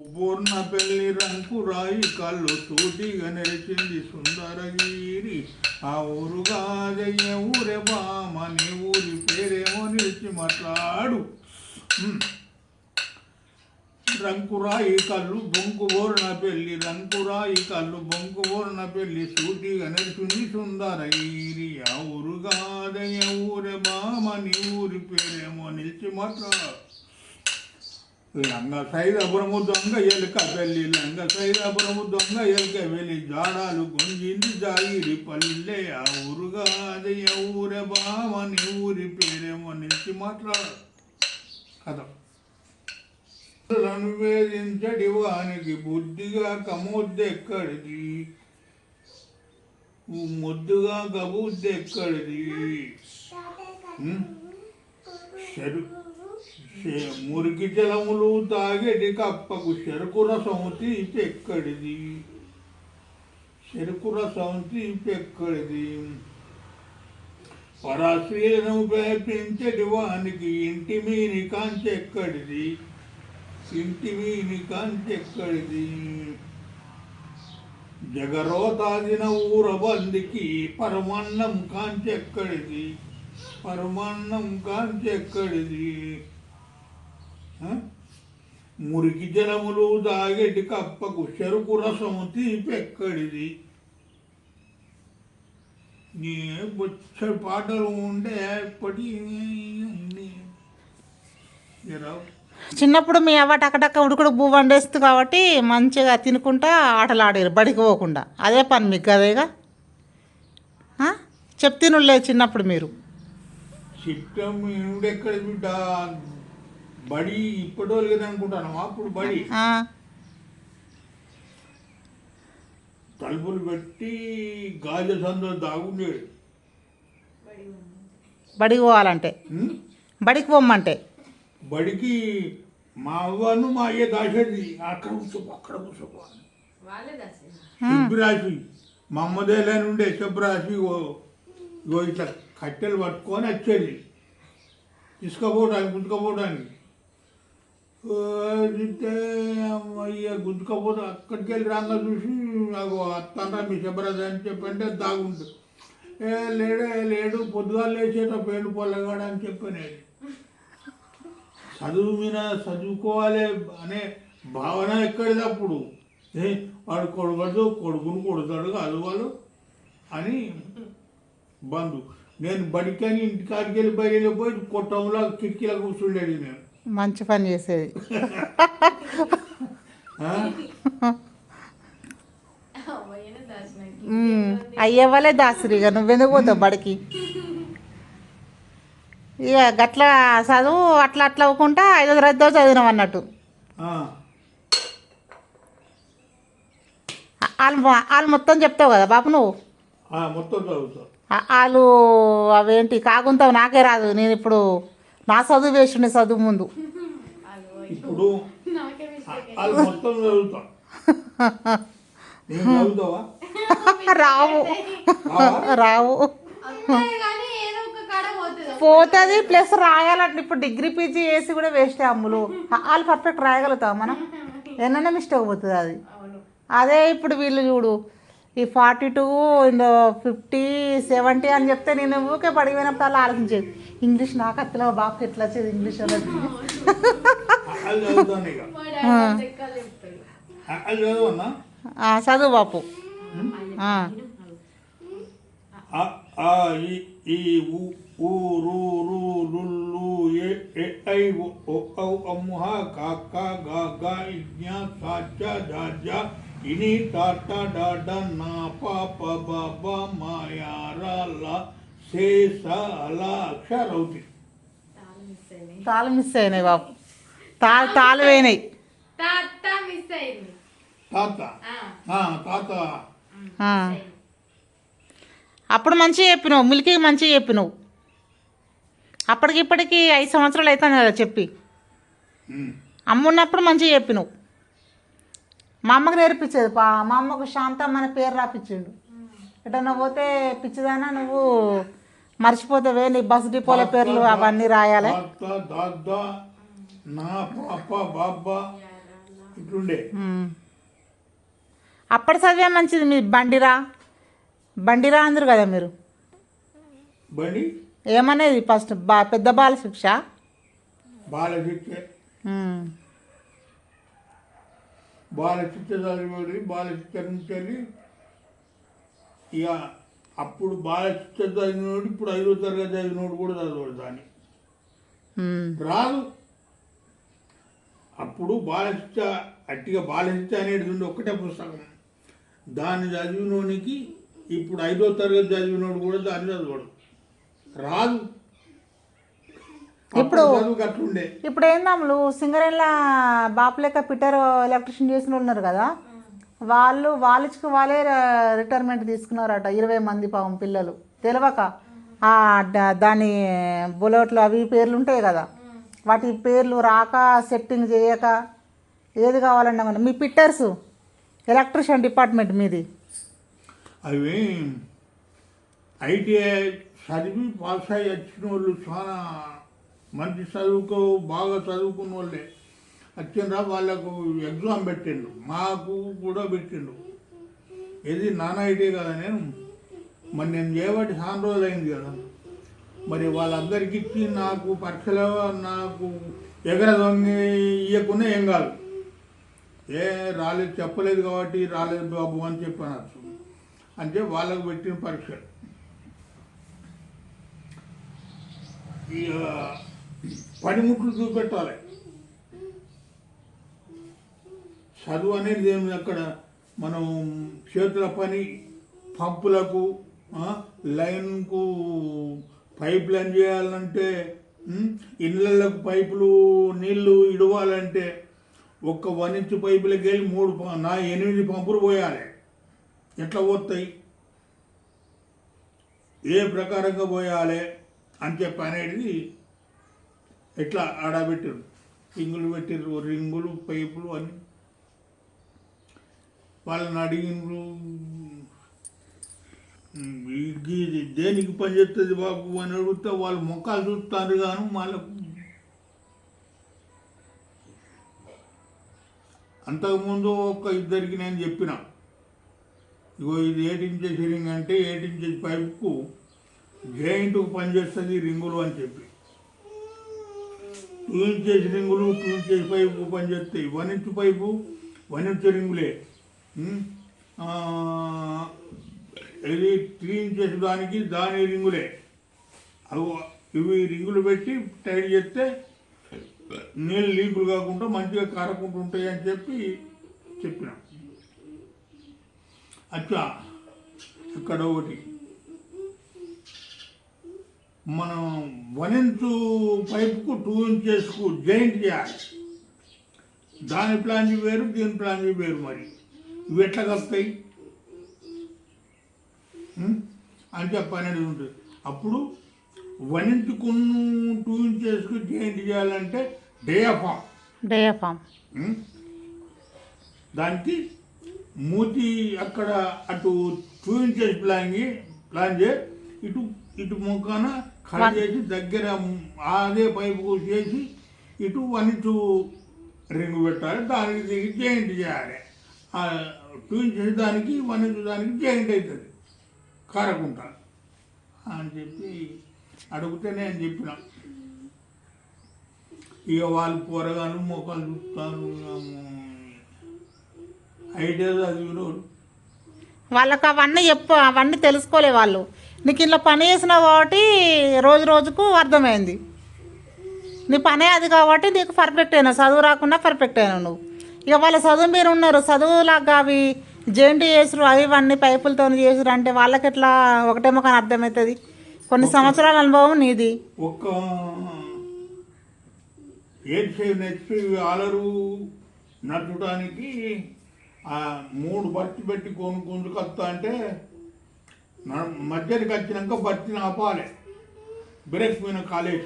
పూర్ణ పెళ్ళి రంకు రాయి కళ్ళు సూటిగా నెరిచింది సుందరగిరి. ఆ ఊరుగాదయ్య ఊరే బామ నీ ఊరి పేరేమో నిలిచి మాట్లాడు. రంకురాయి కళ్ళు బొంకు బోర్న పెళ్ళి రంకురాయి కళ్ళు బొంకు బోర్న పెళ్ళి సూటిగా నెరిచింది సుందరగిరి. ఆ ఊరుగాదయ్య ఊరే బామ నీ ఊరి పేరేమో నిలిచి మాట్లాడు. లంగ సైదాపురము దొంగ ఎలుక వెళ్ళి లంగ సైదాపురము దొంగ ఎలుక వెళ్ళి జాడాలు గుంజింది జాగిరి పల్లె ఆ ఊరుగా అది ఊరే బావ నీ ఊరి పేరేమో నిలిచి మాట్లాడు కథ నన్ను వేధించడి వానికి బుద్ధిగా కమోద్దెక్కడిది ముద్దుగా కబుద్దెక్కడిది ఉం? మురికి జలములు తాగేది కప్పకు చెరుకు రసం తీపెక్కడిది. చెరుకు రసం తీపెక్కడిది. పరాశ్రీలను పెంచడి వానికి ఇంటి మీని కాంచెక్కడిది. ఇంటి మీని కాంచెక్కడిది. జగరోతాదిన ఊరబందికి పరమాన్నం కాంచెక్కడిది. పరమాన్నం కాంచెక్కడిది. మురికి జలములు దాగేటి కప్పకు చెరుకు రసము తీపెక్కడిది. నీ బొచ్చ పాటలు ఉండే ఎప్పటి చిన్నప్పుడు మీ అవ్వ టకటక్క ఉడుకుడు బువ్వ వండేస్తుంది కాబట్టి మంచిగా తినుకుంటా ఆటలు ఆడారు బడికి పోకుండా. అదే పని మీకు కదేగా చెప్తినులే చిన్నప్పుడు మీరు. చిట్టం ఎక్కడ బిడ్డ? బడి ఇప్పటి వాళ్ళు కదా అనుకుంటాను అప్పుడు బడి. ఆ, తలుపులు పెట్టి గాజు సందులో దాగుండేది. బడికి పోవాలంటే? బడికి పోమ్మంటే. బడికి మా అవ్వను మా అయ్య దాసేది. అక్కడ కూర్చోపో అక్కడ కూర్చోపో అని. చెప్పు రాసి మా అమ్మదేలే నుండే చెప్పు రాసి ఓ ఇగో ఇట్లా కట్టెలు పట్టుకొని వచ్చేది. తీసుకుపోవడానికి గుంజుకపోవడానికి తింటే చూస్తే గుంజుకపోతే అక్కడికి వెళ్ళి రాగా చూసి నాకు అత్తన్నా మీ చెప్పరాదు అని చెప్పంటే దాగుండు. ఏ లేడే లేడు పొద్దుగాలు లేచేట పేరు పొల్లగాడు అని చెప్పాను. చదువు మీద చదువుకోవాలి అనే భావన ఎక్కడిది అప్పుడు? ఏ వాడు కొడుకడు కొడుకును కొడతాడు కాదు వాళ్ళు అని బంధు. నేను బడికని ఇంటికాడికి వెళ్ళి బయట వెళ్ళిపోయి కొట్టంలో కిటికీలో కూర్చుండేది నేను. మంచి పని చేసేది. అయ్యవ్వలే దాసిరిగా నువ్వెందుకు పోతావు బడికి? ఇక గట్ల చదువు అట్లా అట్లా అవ్వకుండా ఐదో రద్దో చదివినాం అన్నట్టు. వాళ్ళు వాళ్ళు మొత్తం చెప్తావు కదా బాబు నువ్వు? మొత్తం వాళ్ళు అవేంటి కాకుంటావు నాకే రాదు నేను ఇప్పుడు నా చదువు వేసిండే చదువు ముందు. ఇప్పుడు మొత్తం రావు. రావా? పోతుంది. ప్లస్ రాయాలంటే ఇప్పుడు డిగ్రీ పీజీ చేసి కూడా వేస్ట్ అమ్ములు. వాళ్ళు పర్ఫెక్ట్ రాయగలుగుతాం మనం? ఎన్నైనా మిస్టేక్ పోతుంది అది. అదే ఇప్పుడు వీళ్ళు చూడు ఈ ఫార్టీ టూ ఇందో ఫిఫ్టీ సెవెంటీ అని చెప్తే నేను ఊకే పడిపోయినప్పుడు అలా ఆలోచించేది. ఇంగ్లీష్ నాకు అత్తలో బాబు ఎట్లా వచ్చేది ఇంగ్లీష్ అనేది వాళ్ళు చదువుతాను ఇక వాళ్ళు చదవన్నా ఆ, చదువు బాపు ఆ. ఇని, టా, టా, డా, డా, నా, పా, ప, బ, బ, మా, యా, రా, లా, సే, స, లా, అక్షరవుతి తాళం మిస్ అయినాయి బాపు తాళ తాళం పోయినాయి తాత మిస్ అయింది. తాత? ఆ, ఆ, తాత. అప్పుడు మంచిగా చెప్పినావు మిల్కీ మంచిగా చెప్పినావు. అప్పటికి ఇప్పటికి ఐదు సంవత్సరాలు అవుతాను కదా చెప్పి. ఉమ్. అమ్మ ఉన్నప్పుడు మంచిగా చెప్పినావు. మా అమ్మకి నేర్పించేది పా మా అమ్మకు శాంతమ్మ అనే పేరు రాపించిండు ఎటన్నా పోతే పిచ్చిదానా నువ్వు మర్చిపోతావే నీ బస్ డిపోల పేర్లు అవన్నీ రాయాలి. అప్పటి చదివే మంచిది మీ బండిరా. బండిరా అందరు కదా మీరు? బండి? ఏమనేది ఫస్ట్? బా పెద్ద బాల శిక్ష బాల శిక్ష ఉమ్. బాల శిక్ష చదివేది బాల శిక్ష నుంచి వెళ్ళి ఇక అప్పుడు బాల శిక్ష చదివినోడు ఇప్పుడు ఐదో తరగతి చదివినోడు కూడా చదవడు దాన్ని. రాదు అప్పుడు బాలశిక్ష అట్టిగా బాలశిక్ష అనేది ఉంది ఒక్కటే పుస్తకం దాన్ని చదివినోనికి ఇప్పుడు ఐదో తరగతి చదివినోడు కూడా దాన్ని చదవడు రాదు ఇప్పుడు- ఇప్పుడు ఏందమ్ములు సింగరేళ్ళ బాపు లెక్క పిటర్ ఎలక్ట్రిషియన్ చేసిన వాళ్ళు ఉన్నారు కదా వాళ్ళు వాళ్ళకి వాళ్ళే రిటైర్మెంట్ తీసుకున్నారట ఇరవై మంది పాపం పిల్లలు. తెలియక దాని బుల్లెట్లు అవి పేర్లు ఉంటాయి కదా వాటి పేర్లు రాక సెట్టింగ్ చేయక ఏది కావాలన్నా కానీ మీ పిట్టర్స్ ఎలక్ట్రిషియన్ డిపార్ట్మెంట్ మీది. అవి ఐటీఐ చదివి పాస్ అయ్యి వచ్చిన వాళ్ళు చాలా మంచి చదువుకో బాగా చదువుకున్న వాళ్ళే. వచ్చిండ్రా వాళ్ళకు ఎగ్జామ్ పెట్టిండు. మాకు కూడా పెట్టిండు. ఇది నాన్న ఐటీ కదా నేను? మరి నేను చేయబట్టి చాలా రోజులు అయింది కదా. మరి వాళ్ళందరికీ ఇచ్చి నాకు పరీక్షలో నాకు ఎగర దొంగి ఇవ్వకుండా ఏం కాదు. ఏ రాలేదు చెప్పలేదు కాబట్టి రాలేదు బాబు అని చెప్పాను అంటే వాళ్ళకు పెట్టిన పరీక్ష. ఇక పనిముట్లు చూపెట్టాలి. చదువు అనేది ఏమి అక్కడ? మనం చేతుల పని పంపులకు లైన్కు పైప్ లైన్ చేయాలంటే ఉమ్, ఇళ్ళకు పైపులు నీళ్ళు ఇడవాలంటే ఒక్క వన్ ఇంచ్ పైపులకి వెళ్ళి మూడు ప- నా ఎనిమిది పంపులు పోయాలి. ఎట్లా పోతాయి? ఏ ప్రకారంగా పోయాలి అని చెప్పి అనేది ఎట్లా ఆడబెట్టారు రింగులు పెట్టారు రింగులు పైపులు అని వాళ్ళని అడిగినరు ఇది దేనికి పనిచేస్తుంది బాబు? అని అడిగితే వాళ్ళు మొక్కలు చూస్తారు కానీ వాళ్ళకు. అంతకుముందు ఒక ఇద్దరికి నేను చెప్పిన ఇగో ఇది ఎయిట్ ఇంచెస్ రింగ్ అంటే ఎయిట్ ఇంచెస్ పైపుకు జాయింట్కు పనిచేస్తుంది రింగులు అని చెప్పి. టూ ఇంచెస్ రింగులు టూ ఇంచెస్ పైపు పనిచేస్తాయి one inch pipe one inch రింగులే. ఇది త్రీ ఇంచెస్ దానికి దాని రింగులే. అవి ఇవి రింగులు పెట్టి టైట్ చేస్తే నీళ్ళు లీకులు కాకుండా మంచిగా కారకుండా ఉంటాయి అని చెప్పి చెప్పినాం. అచ్చా ఇక్కడ ఒకటి. మనం వన్ ఇంచు పైపుకు టూ ఇంచెస్కు జాయింట్ చేయాలి. దాని ప్లాన్ వేరు దీని ప్లాన్ వేరు మరి. ఇవి ఎట్లా కలుస్తాయి? చెప్పి అనేది ఉంటుంది. అప్పుడు వన్ ఇంచుకు టూ ఇంచెస్కు జాయింట్ చేయాలంటే డేఫామ్ డయాఫామ్. ఉం? దానికి మూతి అక్కడ అటు టూ ఇంచెస్ ప్లాన్ ప్లాన్ చే ఇటు ఇటు ముఖాన కట్. చేసి దగ్గర అదే పైపు చేసి ఇటు వన్ ఇంచు రింగ్ పెట్టాలి. దానికి దిగి జాయింట్ చేయాలి. ఇంచెస్ దానికి వన్ ఇంచు దానికి జాయింట్ అవుతుంది కారకుంటా అని చెప్పి అడిగితే నేను చెప్పిన. ఇక వాళ్ళు కూరగాయలు మొక్కలు చూస్తారు. ఐడియా చదివినోడు. వాళ్ళకి అవన్నీ చెప్పు అవన్నీ తెలుసుకోలే వాళ్ళు. నీకు ఇలా పని చేసినావు కాబట్టి రోజు రోజుకు అర్థమైంది. నీ పనే అది కాబట్టి నీకు పర్ఫెక్ట్ అయినా చదువు రాకుండా పర్ఫెక్ట్ అయినావు నువ్వు. ఇక వాళ్ళ చదువు మీరు ఉన్నారు చదువులాగా అవి జేంటి చేసురు అవి ఇవన్నీ పైపులతో చేసురు అంటే వాళ్ళకి ఎట్లా ఒకటేమో కానీ అర్థమవుతుంది కొన్ని సంవత్సరాల అనుభవం నీది. ఒక్క ఆలరు మూడు బట్టి పెట్టి కొను గుంజుకొస్తా అంటే న- మధ్యకి వచ్చినాక బట్టిని ఆపాలి. బ్రేక్ పోయిన కాలేజ్.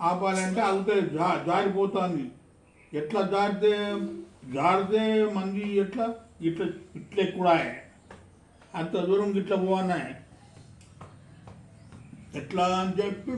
ఆపాలంటే అవుతుంది జా జారిపోతుంది. ఎట్లా జారితే జారితే మంది ఎట్లా? ఇట్లా ఇట్లా కూడా అంత దూరం ఇట్లా పోన్నాయి ఎట్లా అని చెప్పి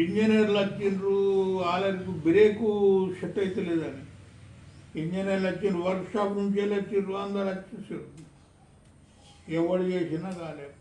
ఇంజనీర్లు వచ్చిండ్రు వాళ్ళకి బ్రేకు సెట్ అయితే లేదని ఇంజనీర్లు వచ్చిండ్రు వర్క్ షాప్ నుంచి వెళ్ళి వచ్చిండ్రు అందరు వచ్చేసారు ఎవడు చేసినా కాలేదు